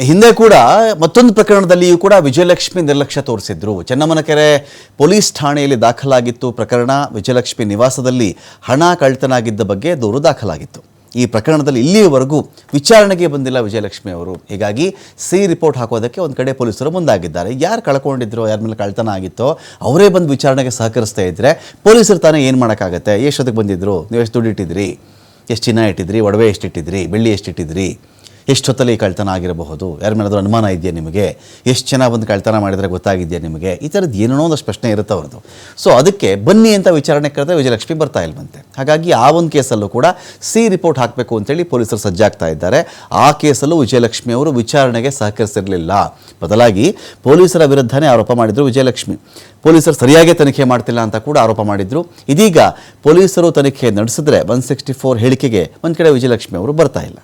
ಹಿಂದೆ ಕೂಡ ಮತ್ತೊಂದು ಪ್ರಕರಣದಲ್ಲಿಯೂ ಕೂಡ ವಿಜಯಲಕ್ಷ್ಮಿ ನಿರ್ಲಕ್ಷ್ಯ ತೋರಿಸಿದ್ರು. ಚೆನ್ನಮ್ಮನಕೆರೆ ಪೊಲೀಸ್ ಠಾಣೆಯಲ್ಲಿ ದಾಖಲಾಗಿತ್ತು ಪ್ರಕರಣ. ವಿಜಯಲಕ್ಷ್ಮಿ ನಿವಾಸದಲ್ಲಿ ಹಣ ಕಳ್ತನಾಗಿದ್ದ ಬಗ್ಗೆ ದೂರು ದಾಖಲಾಗಿತ್ತು. ಈ ಪ್ರಕರಣದಲ್ಲಿ ಇಲ್ಲಿಯವರೆಗೂ ವಿಚಾರಣೆಗೆ ಬಂದಿಲ್ಲ ವಿಜಯಲಕ್ಷ್ಮಿ ಅವರು. ಹೀಗಾಗಿ ಸಿ ರಿಪೋರ್ಟ್ ಹಾಕೋದಕ್ಕೆ ಒಂದು ಕಡೆ ಪೊಲೀಸರು ಮುಂದಾಗಿದ್ದಾರೆ. ಯಾರು ಕಳ್ಕೊಂಡಿದ್ರು, ಯಾರ ಮೇಲೆ ಕಳ್ತನ ಆಗಿತ್ತೋ ಅವರೇ ಬಂದು ವಿಚಾರಣೆಗೆ ಸಹಕರಿಸ್ತಾ ಇದ್ದರೆ ಪೊಲೀಸರು ತಾನೇ ಏನು ಮಾಡೋಕ್ಕಾಗತ್ತೆ? ಎಷ್ಟೊತ್ತಿಗೆ ಬಂದಿದ್ರು? ನೀವು ಎಷ್ಟು ದುಡ್ಡು ಇಟ್ಟಿದ್ರಿ? ಎಷ್ಟು ಚಿನ್ನ ಇಟ್ಟಿದ್ರಿ? ಒಡವೆ ಎಷ್ಟು ಇಟ್ಟಿದ್ರಿ? ಬೆಳ್ಳಿ ಎಷ್ಟು ಇಟ್ಟಿದ್ರಿ? ಎಷ್ಟೊತ್ತಲ್ಲಿ ಕಳ್ತನ ಆಗಿರಬಹುದು? ಯಾರ ಮೇಲಾದ್ರೂ ಅನುಮಾನ ಇದೆಯಾ ನಿಮಗೆ? ಎಷ್ಟು ಜನ ಬಂದು ಕಳ್ತನ ಮಾಡಿದರೆ ಗೊತ್ತಾಗಿದೆಯಾ ನಿಮಗೆ? ಈ ಥರದ್ದು ಏನೇನೋ ಒಂದಷ್ಟು ಪ್ರಶ್ನೆ ಇರುತ್ತೆ ಅವ್ರದ್ದು. ಸೊ ಅದಕ್ಕೆ ಬನ್ನಿ ಅಂತ ವಿಚಾರಣೆ ಕರೆದ್ರೆ ವಿಜಯಲಕ್ಷ್ಮಿ ಬರ್ತಾ ಇಲ್ವಂತೆ. ಹಾಗಾಗಿ ಆ ಒಂದು ಕೇಸಲ್ಲೂ ಕೂಡ ಸಿ ರಿಪೋರ್ಟ್ ಹಾಕಬೇಕು ಅಂತೇಳಿ ಪೊಲೀಸರು ಸಜ್ಜಾಗ್ತಾ ಇದ್ದಾರೆ. ಆ ಕೇಸಲ್ಲೂ ವಿಜಯಲಕ್ಷ್ಮಿ ಅವರು ವಿಚಾರಣೆಗೆ ಸಹಕರಿಸಿರಲಿಲ್ಲ. ಬದಲಾಗಿ ಪೊಲೀಸರ ವಿರುದ್ಧನೇ ಆರೋಪ ಮಾಡಿದರು ವಿಜಯಲಕ್ಷ್ಮಿ. ಪೊಲೀಸರು ಸರಿಯಾಗಿ ತನಿಖೆ ಮಾಡ್ತಿಲ್ಲ ಅಂತ ಕೂಡ ಆರೋಪ ಮಾಡಿದ್ರು. ಇದೀಗ ಪೊಲೀಸರು ತನಿಖೆ ನಡೆಸಿದ್ರೆ ಒನ್ ಸಿಕ್ಸ್ಟಿ ಫೋರ್ ಹೇಳಿಕೆಗೆ ಒಂದು ಕಡೆ ವಿಜಯಲಕ್ಷ್ಮಿ ಅವರು ಬರ್ತಾ ಇಲ್ಲ.